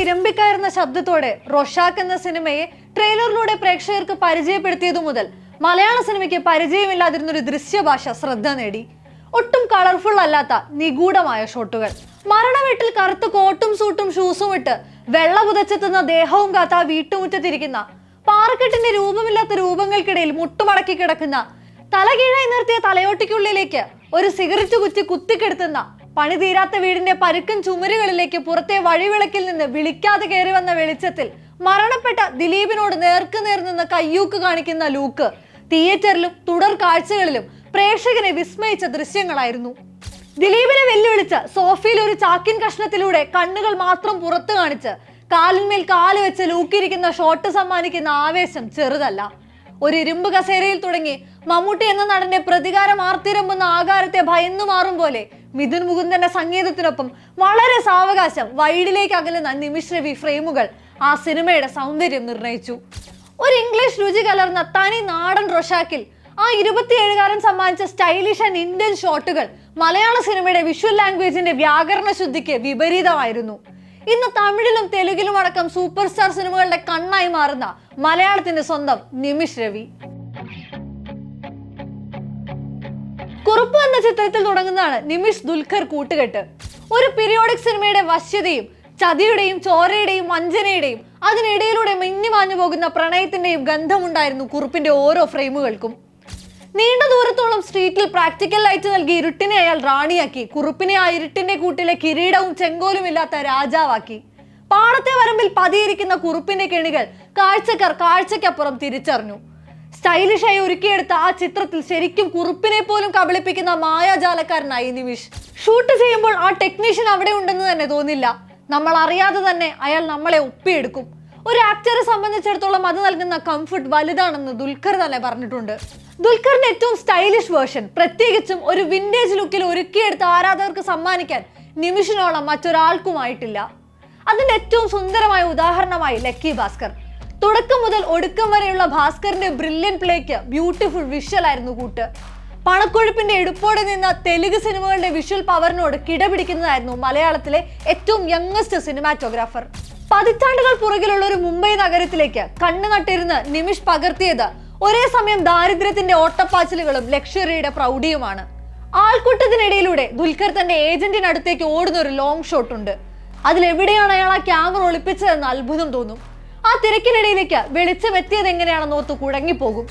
ഇരമ്പിക്കയറുന്ന ശബ്ദത്തോടെ റൊഷാക്ക് എന്ന സിനിമയെ ട്രെയിലറിലൂടെ പ്രേക്ഷകർക്ക് പരിചയപ്പെടുത്തിയതു മുതൽ മലയാള സിനിമയ്ക്ക് പരിചയമില്ലാതിരുന്ന ഒരു ദൃശ്യഭാഷ ശ്രദ്ധ നേടി. ഒട്ടും കളർഫുൾ അല്ലാത്ത നിഗൂഢമായ ഷോട്ടുകൾ. മരണവീട്ടിൽ കറുത്ത കോട്ടും സൂട്ടും ഷൂസും ഇട്ട് വെള്ള പുതച്ചെത്തുന്ന ദേഹവും കാത്ത വീട്ടുമുറ്റത്തിരിക്കുന്ന പാറക്കെട്ടിന്റെ രൂപമില്ലാത്ത രൂപങ്ങൾക്കിടയിൽ മുട്ടുമടക്കി കിടക്കുന്ന തലകീഴായി നിർത്തിയ തലയോട്ടിക്കുള്ളിലേക്ക് ഒരു സിഗരറ്റ് കുറ്റി കുത്തിക്കെടുത്തുന്ന പണി തീരാത്ത വീടിന്റെ പരുക്കൻ ചുമരുകളിലേക്ക് പുറത്തെ വഴിവിളക്കിൽ നിന്ന് വിളിക്കാതെ കയറി വന്ന വെളിച്ചത്തിൽ മരണപ്പെട്ട ദിലീപിനോട് നേർക്കുനേർ നിന്ന് കയ്യൂക്ക് കാണിക്കുന്ന ലൂക്ക്. തിയേറ്ററിലും തുടർ കാഴ്ചകളിലും പ്രേക്ഷകനെ വിസ്മയിച്ച ദൃശ്യങ്ങളായിരുന്നു. ദിലീപിനെ വെല്ലുവിളിച്ച് സോഫയിൽ ഒരു ചാക്കിൻ കഷ്ണത്തിലൂടെ കണ്ണുകൾ മാത്രം പുറത്തു കാണിച്ച് കാലിന്മേൽ കാൽ വെച്ച് ലൂക്കിയിരിക്കുന്ന ഷോട്ട് സമ്മാനിക്കുന്ന ആവേശം ചെറുതല്ല. ഒരു ഇരുമ്പ് കസേരയിൽ തുടങ്ങി. മമ്മൂട്ടി എന്ന നടന്റെ പ്രതികാരം ആർത്തിരമ്പുന്ന ആകാരത്തെ ഭയന്നു മാറും പോലെ മിഥുൻ മുകുന്ദന്റെ സംഗീതത്തിനൊപ്പം വളരെ സാവകാശം വൈഡിലേക്ക് അകലുന്ന നിമിഷ് രവി ഫ്രെയിമുകൾ ആ സിനിമയുടെ സൗന്ദര്യം നിർണയിച്ചു. ഒരു ഇംഗ്ലീഷ് രുചി കലർന്ന തനി നാടൻ റൊഷാക്കിൽ ആ ഇരുപത്തിയേഴുകാരൻ സമ്മാനിച്ച സ്റ്റൈലിഷ് ആൻഡ് ഇന്ത്യൻ ഷോട്ടുകൾ മലയാള സിനിമയുടെ വിഷ്വൽ ലാംഗ്വേജിന്റെ വ്യാകരണ ശുദ്ധിക്ക് വിപരീതമായിരുന്നു. ഇന്ന് തമിഴിലും തെലുങ്കിലും അടക്കം സൂപ്പർ സ്റ്റാർ സിനിമകളുടെ കണ്ണായി മാറുന്ന മലയാളത്തിന്റെ സ്വന്തം നിമിഷ് രവി. കുറുപ്പ് എന്ന ചിത്രത്തിൽ തുടങ്ങുന്നതാണ് നിമിഷ് ദുൽഖർ കൂട്ടുകെട്ട്. ഒരു പീരിയോഡിക് സിനിമയുടെ വശ്യതയും ചതിയുടെയും ചോരയുടെയും വഞ്ചനയുടെയും അതിനിടയിലൂടെ മിന്നിമാഞ്ഞു പോകുന്ന പ്രണയത്തിന്റെയും ഗന്ധമുണ്ടായിരുന്നു കുറുപ്പിന്റെ ഓരോ ഫ്രെയിമുകൾക്കും. നീണ്ട ദൂരത്തോളം സ്ട്രീറ്റിൽ പ്രാക്ടിക്കൽ ലൈറ്റ് നൽകി ഇരുട്ടിനെ അയാൾ റാണിയാക്കി. കുറുപ്പിനെ ആ ഇരുട്ടിന്റെ കൂട്ടിലെ കിരീടവും ചെങ്കോലും ഇല്ലാത്ത രാജാവാക്കി. പാടത്തെ വരമ്പിൽ പതിയിരിക്കുന്ന കുറുപ്പിന്റെ കെണികൾ കാഴ്ചക്കാർ കാഴ്ചക്കപ്പുറം തിരിച്ചറിഞ്ഞു. സ്റ്റൈലിഷായി ഒരുക്കിയെടുത്ത ആ ചിത്രത്തിൽ ശരിക്കും കുറുപ്പിനെ പോലും കബളിപ്പിക്കുന്ന മായാജാലക്കാരനായി നിമിഷ്. ഷൂട്ട് ചെയ്യുമ്പോൾ ആ ടെക്നീഷ്യൻ അവിടെ ഉണ്ടെന്ന് തന്നെ തോന്നില്ല. നമ്മൾ അറിയാതെ തന്നെ അയാൾ നമ്മളെ ഒപ്പിയെടുക്കും. ഒരു ആക്ടറെ സംബന്ധിച്ചിടത്തോളം അത് നൽകുന്ന കംഫർട്ട് വലുതാണെന്ന് ദുൽഖർ തന്നെ പറഞ്ഞിട്ടുണ്ട്. ദുൽഖറിന്റെ ഏറ്റവും സ്റ്റൈലിഷ് വേർഷൻ പ്രത്യേകിച്ചും ഒരു വിന്റേജ് ലുക്കിൽ ഒരുക്കിയെടുത്ത് ആരാധകർക്ക് സമ്മാനിക്കാൻ നിമിഷനോളം മറ്റൊരാൾക്കുമായിട്ടില്ല. അതിന്റെ ഏറ്റവും സുന്ദരമായ ഉദാഹരണമായി ലക്കി ഭാസ്കർ. തുടക്കം മുതൽ ഒടുക്കം വരെയുള്ള ഭാസ്കറിന്റെ ബ്രില്യൻ പ്ലേക്ക് ബ്യൂട്ടിഫുൾ വിഷ്വൽ ആയിരുന്നു കൂട്ട്. പണക്കൊഴുപ്പിന്റെ എടുപ്പോടെ നിന്ന തെലുങ്ക് സിനിമകളുടെ വിഷ്വൽ പവറിനോട് കിടപിടിക്കുന്നതായിരുന്നു മലയാളത്തിലെ ഏറ്റവും യങ്ങസ്റ്റ് സിനിമാറ്റോഗ്രാഫർ പതിറ്റാണ്ടുകൾ പുറകിലുള്ള ഒരു മുംബൈ നഗരത്തിലേക്ക് കണ്ണു നട്ടിരുന്ന് നിമിഷ് പകർത്തിയത് ഒരേ സമയം ദാരിദ്ര്യത്തിന്റെ ഓട്ടപ്പാച്ചിലുകളും ലക്ഷറിയുടെ പ്രൗഢിയുമാണ്. ആൾക്കൂട്ടത്തിനിടയിലൂടെ ദുൽഖർ തന്റെ ഏജന്റിനടുത്തേക്ക് ഓടുന്ന ഒരു ലോങ് ഷോട്ട് ഉണ്ട്. അതിലെവിടെയാണ് അയാൾ ആ ക്യാമറ ഒളിപ്പിച്ചതെന്ന് അത്ഭുതം തോന്നും. ആ തിരക്കിനിടയിലേക്ക് വെളിച്ചം എത്തിയത് എങ്ങനെയാണെന്ന് ഓർത്ത് കുഴങ്ങിപ്പോകും.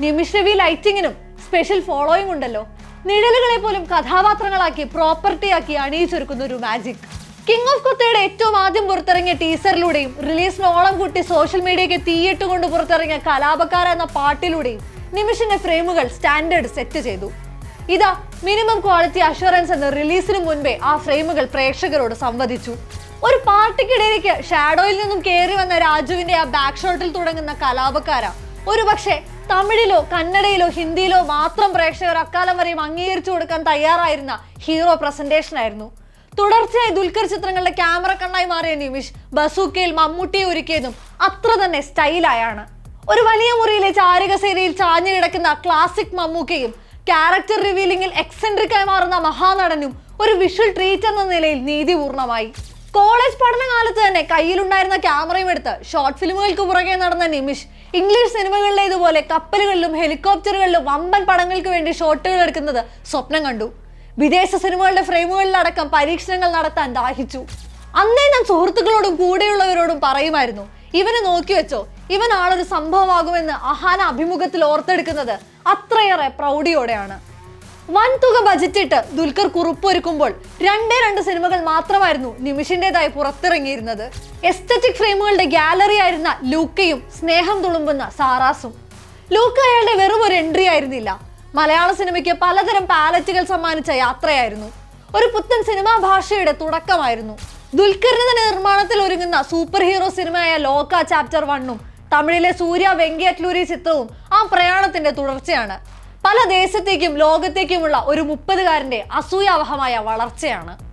നിമിഷവി ലൈറ്റിങ്ങിനും സ്പെഷ്യൽ ഫോളോയിങ് ഉണ്ടല്ലോ. നിഴലുകളെ പോലും കഥാപാത്രങ്ങളാക്കി പ്രോപ്പർട്ടിയാക്കി അണിയിച്ചൊരുക്കുന്ന ഒരു മാജിക് കിങ് ഓഫ് കൊത്തയുടെ ഏറ്റവും ആദ്യം പുറത്തിറങ്ങിയ ടീസറിലൂടെയും റിലീസിന് ഓളം കൂട്ടി സോഷ്യൽ മീഡിയയ്ക്ക് തീയിട്ടുകൊണ്ട് പുറത്തിറങ്ങിയ കലാപക്കാര എന്ന പാട്ടിലൂടെയും നിമിഷിന്റെ ഫ്രെയിമുകൾ സ്റ്റാൻഡേർഡ് സെറ്റ് ചെയ്തു. ഇതാ മിനിമം ക്വാളിറ്റി അഷുറൻസ് എന്ന റിലീസിന് മുൻപേ ആ ഫ്രെയിമുകൾ പ്രേക്ഷകരോട് സംവദിച്ചു. ഒരു പാർട്ടിക്കിടയിലേക്ക് ഷാഡോയിൽ നിന്നും കയറി വന്ന രാജുവിന്റെ ആ ബാക്ക് ഷോട്ടിൽ തുടങ്ങുന്ന കലാപക്കാര ഒരു പക്ഷേ തമിഴിലോ കന്നഡയിലോ ഹിന്ദിയിലോ മാത്രം പ്രേക്ഷകർ അക്കാലം വരെയും അംഗീകരിച്ചു കൊടുക്കാൻ തയ്യാറായിരുന്ന ഹീറോ പ്രസന്റേഷൻ ആയിരുന്നു. തുടർച്ചയായി ദുൽഖർ ചിത്രങ്ങളുടെ ക്യാമറ കണ്ണായി മാറിയ നിമിഷ് ബസൂക്കയിൽ മമ്മൂട്ടിയെ ഒരുക്കിയതും അത്ര തന്നെ സ്റ്റൈലായാണ്. ഒരു വലിയ മുറിയിലെ ചാരകസേനയിൽ ചാഞ്ഞു കിടക്കുന്ന ക്ലാസിക് മമ്മൂക്കയും ക്യാരക്ടർ റിവീലിംഗിൽ എക്സെൻട്രിക് ആയി മാറുന്ന മഹാനടനും ഒരു വിഷ്വൽ ട്രീറ്റ് എന്ന നിലയിൽ നീതിപൂർണമായി. കോളേജ് പഠനകാലത്ത് തന്നെ കയ്യിലുണ്ടായിരുന്ന ക്യാമറയും എടുത്ത് ഷോർട്ട് ഫിലിമുകൾക്ക് പുറകെ നടന്ന നിമിഷ് ഇംഗ്ലീഷ് സിനിമകളിലേതുപോലെ കപ്പലുകളിലും ഹെലികോപ്റ്ററുകളിലും വമ്പൻ പടങ്ങൾക്ക് വേണ്ടി ഷോട്ടുകൾ എടുക്കുന്നത് സ്വപ്നം കണ്ടു. വിദേശ സിനിമകളുടെ ഫ്രെയിമുകളിലടക്കം പരീക്ഷണങ്ങൾ നടത്താൻ ദാഹിച്ചു. അന്നേ ഞാൻ സുഹൃത്തുക്കളോടും കൂടെയുള്ളവരോടും പറയുമായിരുന്നു ഇവനെ നോക്കി വെച്ചോ ഇവൻ ആളൊരു സംഭവമാകുമെന്ന് അഹാന അഭിമുഖത്തിൽ ഓർത്തെടുക്കുന്നത് അത്രയേറെ പ്രൗഢിയോടെയാണ്. വൻ തുക ബജറ്റിട്ട് ദുൽഖർ കുറിപ്പൊരുക്കുമ്പോൾ രണ്ടേ രണ്ട് സിനിമകൾ മാത്രമായിരുന്നു നിമിഷിന്റെതായി പുറത്തിറങ്ങിയിരുന്നത്. എസ്തറ്റിക് ഫ്രെയിമുകളുടെ ഗാലറി ആയിരുന്ന ലൂക്കയും സ്നേഹം തുളുമ്പുന്ന സാറാസും. ലൂക്ക അയാളുടെ വെറും ഒരു എൻട്രി ആയിരുന്നില്ല. മലയാള സിനിമയ്ക്ക് പലതരം പാലറ്റുകൾ സമ്മാനിച്ച യാത്രയായിരുന്നു. ഒരു പുത്തൻ സിനിമാ ഭാഷയുടെ തുടക്കമായിരുന്നു. ദുൽഖറിന് തന്നെ നിർമ്മാണത്തിൽ ഒരുങ്ങുന്ന സൂപ്പർ ഹീറോ സിനിമയായ ലോക ചാപ്റ്റർ വണ്ണും തമിഴിലെ സൂര്യ വെങ്കിയറ്റ്ലൂരി ചിത്രവും ആ പ്രയാണത്തിന്റെ തുടർച്ചയാണ്. പല ദേശത്തേക്കും ലോകത്തേക്കുമുള്ള ഒരു മുപ്പതുകാരന്റെ അസൂയാവഹമായ വളർച്ചയാണ്.